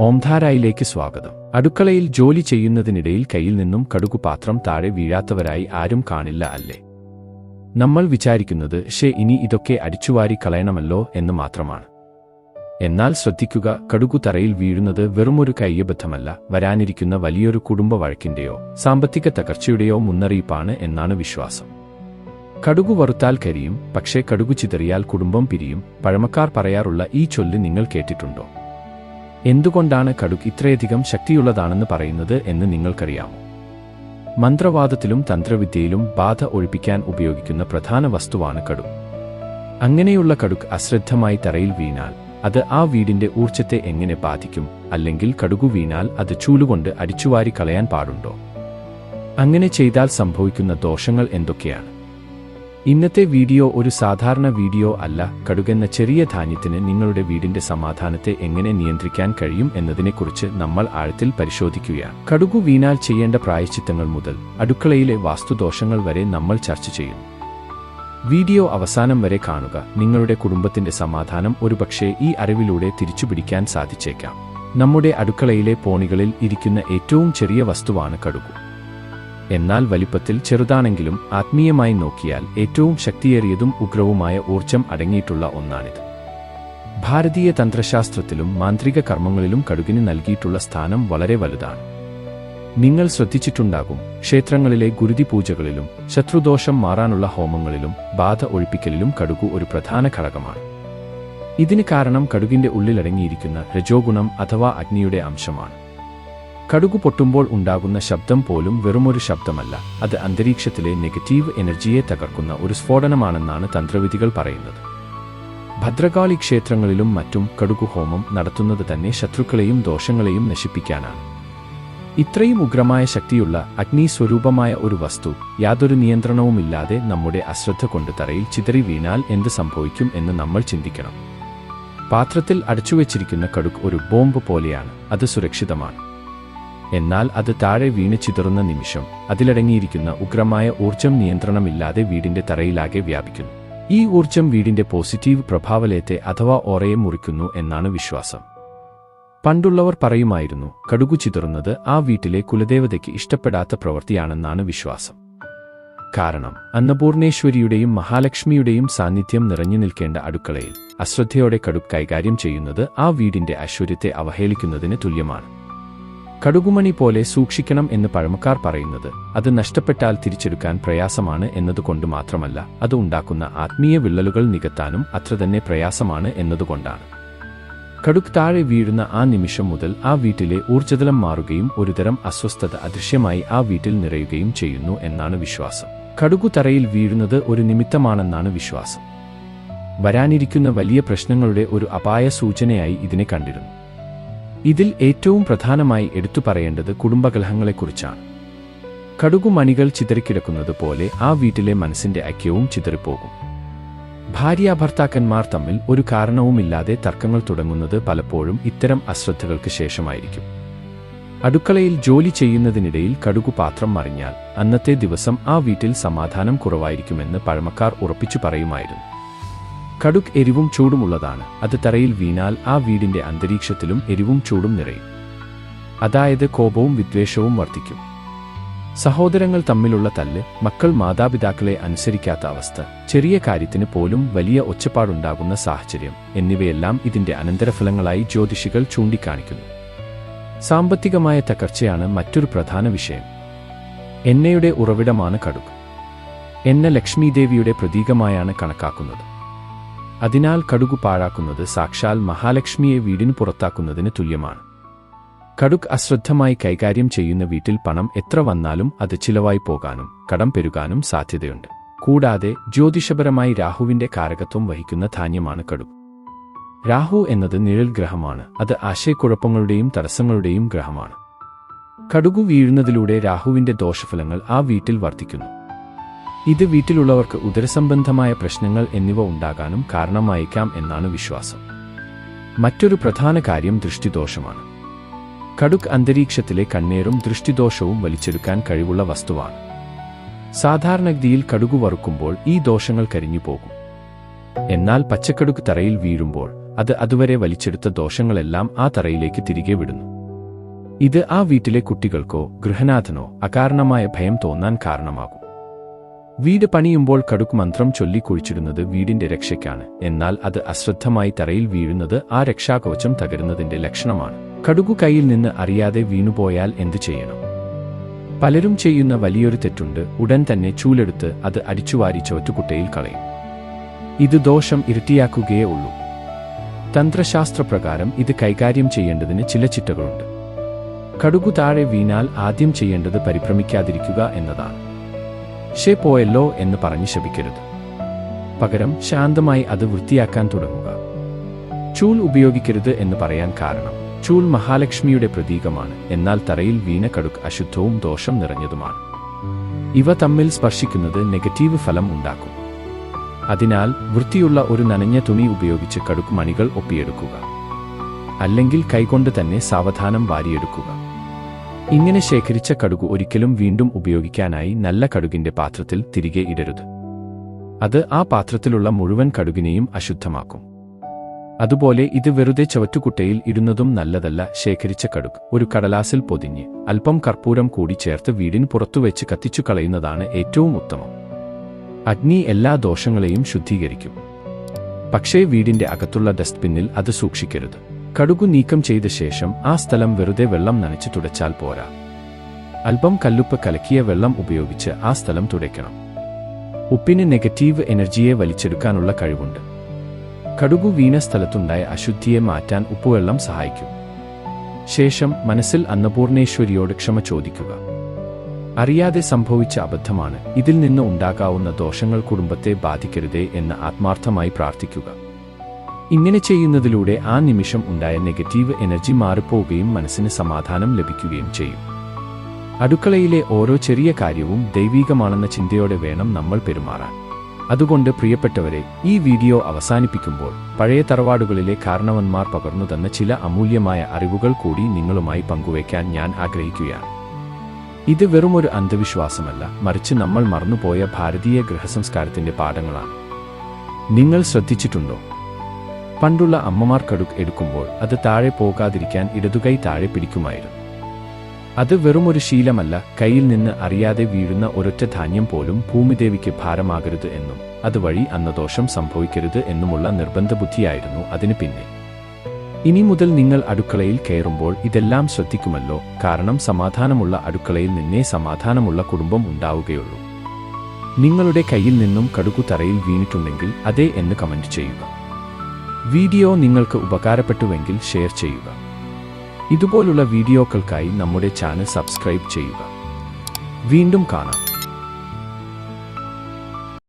ഓംധാരായിലേക്ക് സ്വാഗതം. അടുക്കളയിൽ ജോലി ചെയ്യുന്നതിനിടയിൽ കയ്യിൽ നിന്നും കടുകു പാത്രം താഴെ വീഴാത്തവരായി ആരും കാണില്ല അല്ലേ? നമ്മൾ വിചാരിക്കുന്നത് ഷേ ഇനി ഇതൊക്കെ അടിച്ചുവാരി കളയണമല്ലോ എന്ന് മാത്രമാണ്. എന്നാൽ ശ്രദ്ധിക്കുക കടുകു തറയിൽ വീഴുന്നത് വെറുമൊരു കയ്യബദ്ധമല്ല വരാനിരിക്കുന്ന വലിയൊരു കുടുംബ വഴക്കിന്റെയോ സാമ്പത്തിക തകർച്ചയുടെയോ മുന്നറിയിപ്പാണ് എന്നാണ് വിശ്വാസം. കടുകു വറുത്താൽ കരിയും പക്ഷേ കടുകു ചിതറിയാൽ കുടുംബം പിരിയും പഴമക്കാർ പറയാറുള്ള ഈ ചൊല്ല് നിങ്ങൾ കേട്ടിട്ടുണ്ടോ? എന്തുകൊണ്ടാണ് കടുക് ഇത്രയധികം ശക്തിയുള്ളതാണെന്ന് പറയുന്നത് എന്ന് നിങ്ങൾക്കറിയാമോ? മന്ത്രവാദത്തിലും തന്ത്രവിദ്യയിലും ബാധ ഒഴിപ്പിക്കാൻ ഉപയോഗിക്കുന്ന പ്രധാന വസ്തുവാണ് കടുക്. അങ്ങനെയുള്ള കടുക് അശ്രദ്ധമായി തറയിൽ വീണാൽ അത് ആ വീടിന്റെ ഊർജത്തെ എങ്ങനെ ബാധിക്കും? അല്ലെങ്കിൽ കടുകു വീണാൽ അത് ചൂലുകൊണ്ട് അടിച്ചുവാരി കളയാൻ പാടുണ്ടോ? അങ്ങനെ ചെയ്താൽ സംഭവിക്കുന്ന ദോഷങ്ങൾ എന്തൊക്കെയാണ്? ഇന്നത്തെ വീഡിയോ ഒരു സാധാരണ വീഡിയോ അല്ല. കടുകെന്ന ചെറിയ ധാന്യത്തിന് നിങ്ങളുടെ വീടിന്റെ സമാധാനത്തെ എങ്ങനെ നിയന്ത്രിക്കാൻ കഴിയും എന്നതിനെക്കുറിച്ച് നമ്മൾ ആഴത്തിൽ പരിശോധിക്കുകയാണ്. കടുകു വീണാൽ ചെയ്യേണ്ട പ്രായശ്ചിത്തങ്ങൾ മുതൽ അടുക്കളയിലെ വാസ്തുദോഷങ്ങൾ വരെ നമ്മൾ ചർച്ച ചെയ്യും. വീഡിയോ അവസാനം വരെ കാണുക. നിങ്ങളുടെ കുടുംബത്തിന്റെ സമാധാനം ഒരുപക്ഷെ ഈ അറിവിലൂടെ തിരിച്ചുപിടിക്കാൻ സാധിച്ചേക്കാം. നമ്മുടെ അടുക്കളയിലെ പോണികളിൽ ഇരിക്കുന്ന ഏറ്റവും ചെറിയ വസ്തുവാണ് കടുകു. എന്നാൽ വലിപ്പത്തിൽ ചെറുതാണെങ്കിലും ആത്മീയമായി നോക്കിയാൽ ഏറ്റവും ശക്തിയേറിയതും ഉഗ്രവുമായ ഊർജം അടങ്ങിയിട്ടുള്ള ഒന്നാണിത്. ഭാരതീയ തന്ത്രശാസ്ത്രത്തിലും മാന്ത്രിക കർമ്മങ്ങളിലും കടുകിന് നൽകിയിട്ടുള്ള സ്ഥാനം വളരെ വലുതാണ്. നിങ്ങൾ ശ്രദ്ധിച്ചിട്ടുണ്ടാകും ക്ഷേത്രങ്ങളിലെ ഗുരുതി പൂജകളിലും ശത്രുദോഷം മാറാനുള്ള ഹോമങ്ങളിലും ബാധ ഒഴിപ്പിക്കലിലും കടുകു ഒരു പ്രധാന ഘടകമാണ്. ഇതിന് കാരണം കടുകിന്റെ ഉള്ളിലടങ്ങിയിരിക്കുന്ന രജോഗുണം അഥവാ അഗ്നിയുടെ അംശമാണ്. കടുകു പൊട്ടുമ്പോൾ ഉണ്ടാകുന്ന ശബ്ദം പോലും വെറുമൊരു ശബ്ദമല്ല. അത് അന്തരീക്ഷത്തിലെ നെഗറ്റീവ് എനർജിയെ തകർക്കുന്ന ഒരു സ്ഫോടനമാണെന്നാണ് തന്ത്രവിധികൾ പറയുന്നത്. ഭദ്രകാളി ക്ഷേത്രങ്ങളിലും മറ്റും കടുകു ഹോമം നടത്തുന്നത് തന്നെ ശത്രുക്കളെയും ദോഷങ്ങളെയും നശിപ്പിക്കാനാണ്. ഇത്രയും ഉഗ്രമായ ശക്തിയുള്ള അഗ്നി സ്വരൂപമായ ഒരു വസ്തു യാതൊരു നിയന്ത്രണവുമില്ലാതെ നമ്മുടെ അശ്രദ്ധ കൊണ്ട് തറയിൽ ചിതറി വീണാൽ എന്ത് സംഭവിക്കും എന്ന് നമ്മൾ ചിന്തിക്കണം. പാത്രത്തിൽ അടച്ചുവെച്ചിരിക്കുന്ന കടുക് ഒരു ബോംബ് പോലെയാണ്. അത് സുരക്ഷിതമാണ്. എന്നാൽ അത് താഴെ വീണ് ചിതറുന്ന നിമിഷം അതിലടങ്ങിയിരിക്കുന്ന ഉഗ്രമായ ഊർജം നിയന്ത്രണമില്ലാതെ വീടിന്റെ തറയിലാകെ വ്യാപിക്കുന്നു. ഈ ഊർജം വീടിന്റെ പോസിറ്റീവ് പ്രഭാവലയത്തെ അഥവാ ഓറയെ മുറിക്കുന്നു എന്നാണ് വിശ്വാസം. പണ്ടുള്ളവർ പറയുമായിരുന്നു കടുകു ചിതറുന്നത് ആ വീട്ടിലെ കുലദേവതയ്ക്ക് ഇഷ്ടപ്പെടാത്ത പ്രവൃത്തിയാണെന്നാണ് വിശ്വാസം. കാരണം അന്നപൂർണേശ്വരിയുടെയും മഹാലക്ഷ്മിയുടെയും സാന്നിധ്യം നിറഞ്ഞു നിൽക്കേണ്ട അടുക്കളയിൽ അശ്രദ്ധയോടെ കടുക് കൈകാര്യം ചെയ്യുന്നത് ആ വീടിന്റെ ഐശ്വര്യത്തെ അവഹേളിക്കുന്നതിന് തുല്യമാണ്. കടുകുമണി പോലെ സൂക്ഷിക്കണം എന്ന് പഴമക്കാർ പറയുന്നത്. അത് നഷ്ടപ്പെട്ടാൽ തിരിച്ചെടുക്കാൻ പ്രയാസമാണ് എന്നതുകൊണ്ട് മാത്രമല്ല അത് ഉണ്ടാക്കുന്ന ആത്മീയ വിള്ളലുകൾ നികത്താനും അത്ര തന്നെ പ്രയാസമാണ് എന്നതുകൊണ്ടാണ്. കടുക് താഴെ വീഴുന്ന ആ നിമിഷം മുതൽ ആ വീട്ടിലെ ഊർജതലം മാറുകയും ഒരുതരം അസ്വസ്ഥത അദൃശ്യമായി ആ വീട്ടിൽ നിറയുകയും ചെയ്യുന്നു എന്നാണ് വിശ്വാസം. കടുകു തറയിൽ വീഴുന്നത് ഒരു നിമിത്തമാണെന്നാണ് വിശ്വാസം. വരാനിരിക്കുന്ന വലിയ പ്രശ്നങ്ങളുടെ ഒരു അപായ സൂചനയായി ഇതിനെ കണ്ടിരുന്നു. ഇതിൽ ഏറ്റവും പ്രധാനമായി എടുത്തു പറയേണ്ടത് കുടുംബകലഹങ്ങളെക്കുറിച്ചാണ്. കടുകുമണികൾ ചിതറിക്കിടക്കുന്നത് പോലെ ആ വീട്ടിലെ മനസ്സിന്റെ ഐക്യവും ചിതറിപ്പോകും. ഭാര്യാഭർത്താക്കന്മാർ തമ്മിൽ ഒരു കാരണവുമില്ലാതെ തർക്കങ്ങൾ തുടങ്ങുന്നത് പലപ്പോഴും ഇത്തരം അശ്രദ്ധകൾക്ക് ശേഷമായിരിക്കും. അടുക്കളയിൽ ജോലി ചെയ്യുന്നതിനിടയിൽ കടുകു പാത്രം മറിഞ്ഞാൽ അന്നത്തെ ദിവസം ആ വീട്ടിൽ സമാധാനം കുറവായിരിക്കുമെന്ന് പഴമക്കാർ ഉറപ്പിച്ചു പറയുമായിരുന്നു. കടുക് എരിവും ചൂടുമുള്ളതാണ് അത് തറയിൽ വീണാൽ ആ വീടിന്റെ അന്തരീക്ഷത്തിലും എരിവും ചൂടും നിറയും. അതായത് കോപവും വിദ്വേഷവും വർദ്ധിക്കും. സഹോദരങ്ങൾ തമ്മിലുള്ള തല്ല് മക്കൾ മാതാപിതാക്കളെ അനുസരിക്കാത്ത അവസ്ഥ ചെറിയ കാര്യത്തിന് പോലും വലിയ ഒച്ചപ്പാടുണ്ടാകുന്ന സാഹചര്യം എന്നിവയെല്ലാം ഇതിന്റെ അനന്തരഫലങ്ങളായി ജ്യോതിഷികൾ ചൂണ്ടിക്കാണിക്കുന്നു. സാമ്പത്തികമായ തകർച്ചയാണ് മറ്റൊരു പ്രധാന വിഷയം. എണ്ണയുടെ ഉറവിടമാണ് കടുക്. എണ്ണ ലക്ഷ്മീദേവിയുടെ പ്രതീകമായാണ് കണക്കാക്കുന്നത്. അതിനാൽ കടുക് പാഴാക്കുന്നത് സാക്ഷാൽ മഹാലക്ഷ്മിയെ വീടിന് പുറത്താക്കുന്നതിന് തുല്യമാണ്. കടുക് അശ്രദ്ധമായി കൈകാര്യം ചെയ്യുന്ന വീട്ടിൽ പണം എത്ര വന്നാലും അത് ചിലവായി പോകാനും കടം പെരുകാനും സാധ്യതയുണ്ട്. കൂടാതെ ജ്യോതിഷപരമായി രാഹുവിന്റെ കാരകത്വം വഹിക്കുന്ന ധാന്യമാണ് കടുക്. രാഹു എന്നത് നിഴൽ ഗ്രഹമാണ്. അത് ആശയക്കുഴപ്പങ്ങളുടെയും തടസ്സങ്ങളുടെയും ഗ്രഹമാണ്. കടുകു വീഴുന്നതിലൂടെ രാഹുവിന്റെ ദോഷഫലങ്ങൾ ആ വീട്ടിൽ വർദ്ധിക്കുന്നു. ഇത് വീട്ടിലുള്ളവർക്ക് ഉദരസംബന്ധമായ പ്രശ്നങ്ങൾ എന്നിവ ഉണ്ടാകാനും കാരണമായേക്കാം എന്നാണ് വിശ്വാസം. മറ്റൊരു പ്രധാന കാര്യം ദൃഷ്ടിദോഷമാണ്. കടുക് അന്തരീക്ഷത്തിലെ കണ്ണേറും ദൃഷ്ടിദോഷവും വലിച്ചെടുക്കാൻ കഴിവുള്ള വസ്തുവാണ്. സാധാരണഗതിയിൽ കടുകു വറുക്കുമ്പോൾ ഈ ദോഷങ്ങൾ കരിഞ്ഞു പോകും. എന്നാൽ പച്ചക്കടുക്ക് തറയിൽ വീഴുമ്പോൾ അത് അതുവരെ വലിച്ചെടുത്ത ദോഷങ്ങളെല്ലാം ആ തറയിലേക്ക് തിരികെ വിടുന്നു. ഇത് ആ വീട്ടിലെ കുട്ടികൾക്കോ ഗൃഹനാഥനോ അകാരണമായ ഭയം തോന്നാൻ കാരണമാകും. വീട് പണിയുമ്പോൾ കടുക് മന്ത്രം ചൊല്ലി കുഴിച്ചിടുന്നത് വീടിന്റെ രക്ഷയ്ക്കാണ്. എന്നാൽ അത് അശ്രദ്ധമായി തറയിൽ വീഴുന്നത് ആ രക്ഷാകവചം തകരുന്നതിന്റെ ലക്ഷണമാണ്. കടുകു കയ്യിൽ നിന്ന് അറിയാതെ വീണുപോയാൽ എന്തു ചെയ്യണം? പലരും ചെയ്യുന്ന വലിയൊരു തെറ്റുണ്ട്. ഉടൻ തന്നെ ചൂലെടുത്ത് അത് അടിച്ചുവാരി ചുവറ്റുകുട്ടയിൽ കളയും. ഇത് ദോഷം ഇരട്ടിയാക്കുകയേ ഉള്ളൂ. തന്ത്രശാസ്ത്രപ്രകാരം ഇത് കൈകാര്യം ചെയ്യേണ്ടതിന് ചില ചിട്ടകളുണ്ട്. കടുകു താഴെ വീണാൽ ആദ്യം ചെയ്യേണ്ടത് പരിഭ്രമിക്കാതിരിക്കുക എന്നതാണ്. ഷേ പോയല്ലോ എന്ന് പറഞ്ഞ് ശപിക്കരുത്. പകരം ശാന്തമായി അത് വൃത്തിയാക്കാൻ തുടങ്ങുക. ചൂൾ ഉപയോഗിക്കരുത് എന്ന് പറയാൻ കാരണം ചൂൾ മഹാലക്ഷ്മിയുടെ പ്രതീകമാണ്. എന്നാൽ തറയിൽ വീണ കടുക് അശുദ്ധവും ദോഷം നിറഞ്ഞതുമാണ്. ഇവ തമ്മിൽ സ്പർശിക്കുന്നത് നെഗറ്റീവ് ഫലം ഉണ്ടാക്കും. അതിനാൽ വൃത്തിയുള്ള ഒരു നനഞ്ഞ തുണി ഉപയോഗിച്ച് കടുക് മണികൾ ഒപ്പിയെടുക്കുക. അല്ലെങ്കിൽ കൈകൊണ്ട് തന്നെ സാവധാനം വാരിയെടുക്കുക. ഇങ്ങനെ ശേഖരിച്ച കടുക് ഒരിക്കലും വീണ്ടും ഉപയോഗിക്കാനായി നല്ല കടുകിന്റെ പാത്രത്തിൽ തിരികെ ഇടരുത്. അത് ആ പാത്രത്തിലുള്ള മുഴുവൻ കടുകിനെയും അശുദ്ധമാക്കും. അതുപോലെ ഇത് വെറുതെ ചവറ്റുകുട്ടയിൽ ഇടുന്നതും നല്ലതല്ല ശേഖരിച്ച കടുക്. ഒരു കടലാസിൽ പൊതിഞ്ഞ് അല്പം കർപ്പൂരം കൂടി ചേർത്ത് വീടിന് പുറത്തുവെച്ച് കത്തിച്ചു കളയുന്നതാണ് ഏറ്റവും ഉത്തമം. അഗ്നി എല്ലാ ദോഷങ്ങളെയും ശുദ്ധീകരിക്കും. പക്ഷേ വീടിന്റെ അകത്തുള്ള ഡസ്റ്റ്ബിന്നിൽ അത് സൂക്ഷിക്കരുത്. കടുകു നീക്കം ചെയ്ത ശേഷം ആ സ്ഥലം വെറുതെ വെള്ളം നനച്ച് തുടച്ചാൽ പോരാ. അല്പം കല്ലുപ്പ് കലക്കിയ വെള്ളം ഉപയോഗിച്ച് ആ സ്ഥലം തുടയ്ക്കണം. ഉപ്പിന് നെഗറ്റീവ് എനർജിയെ വലിച്ചെടുക്കാനുള്ള കഴിവുണ്ട്. കടുകു വീണ സ്ഥലത്തുണ്ടായ അശുദ്ധിയെ മാറ്റാൻ ഉപ്പുവെള്ളം സഹായിക്കും. ശേഷം മനസ്സിൽ അന്നപൂർണേശ്വരിയോട് ക്ഷമ ചോദിക്കുക. അറിയാതെ സംഭവിച്ച അബദ്ധമാണ് ഇതിൽ നിന്ന് ഉണ്ടാകാവുന്ന ദോഷങ്ങൾ കുടുംബത്തെ ബാധിക്കരുതേ എന്ന് ആത്മാർത്ഥമായി പ്രാർത്ഥിക്കുക. ഇങ്ങനെ ചെയ്യുന്നതിലൂടെ ആ നിമിഷം ഉണ്ടായ നെഗറ്റീവ് എനർജി മാറിപ്പോവുകയും മനസ്സിന് സമാധാനം ലഭിക്കുകയും ചെയ്യും. അടുക്കളയിലെ ഓരോ ചെറിയ കാര്യവും ദൈവീകമാണെന്ന ചിന്തയോടെ വേണം നമ്മൾ പെരുമാറാൻ. അതുകൊണ്ട് പ്രിയപ്പെട്ടവരെ ഈ വീഡിയോ അവസാനിപ്പിക്കുമ്പോൾ പഴയ തറവാടുകളിലെ കാരണവന്മാർ പകർന്നു തന്ന ചില അമൂല്യമായ അറിവുകൾ കൂടി നിങ്ങളുമായി പങ്കുവയ്ക്കാൻ ഞാൻ ആഗ്രഹിക്കുകയാണ്. ഇത് വെറുമൊരു അന്ധവിശ്വാസമല്ല മറിച്ച് നമ്മൾ മറന്നുപോയ ഭാരതീയ ഗൃഹസംസ്കാരത്തിന്റെ പാഠങ്ങളാണ്. നിങ്ങൾ ശ്രദ്ധിച്ചിട്ടുണ്ടോ? പണ്ടുള്ള അമ്മമാർ കടുക് എടുക്കുമ്പോൾ അത് താഴെ പോകാതിരിക്കാൻ ഇടതുകൈ താഴെ പിടിക്കുമായിരുന്നു. അത് വെറുമൊരു ശീലമല്ല കയ്യിൽ നിന്ന് അറിയാതെ വീഴുന്ന ഒരൊറ്റ ധാന്യം പോലും ഭൂമിദേവിക്ക് ഭാരമാകരുത് എന്നും അതുവഴി അന്നദോഷം സംഭവിക്കരുത് എന്നുമുള്ള നിർബന്ധ ബുദ്ധിയായിരുന്നു അതിന് പിന്നെ ഇനി മുതൽ നിങ്ങൾ അടുക്കളയിൽ കയറുമ്പോൾ ഇതെല്ലാം ശ്രദ്ധിക്കുമല്ലോ കാരണം സമാധാനമുള്ള അടുക്കളയിൽ നിന്നേ സമാധാനമുള്ള കുടുംബം ഉണ്ടാവുകയുള്ളൂ. നിങ്ങളുടെ കയ്യിൽ നിന്നും കടുകു തറയിൽ വീണിട്ടുണ്ടെങ്കിൽ അതേ എന്ന് കമന്റ് ചെയ്യുക. വീഡിയോ നിങ്ങൾക്ക് ഉപകാരപ്പെട്ടുവെങ്കിൽ ഷെയർ ചെയ്യുക. ഇതുപോലുള്ള വീഡിയോകൾക്കായി നമ്മുടെ ചാനൽ സബ്സ്ക്രൈബ് ചെയ്യുക. വീണ്ടും കാണാം.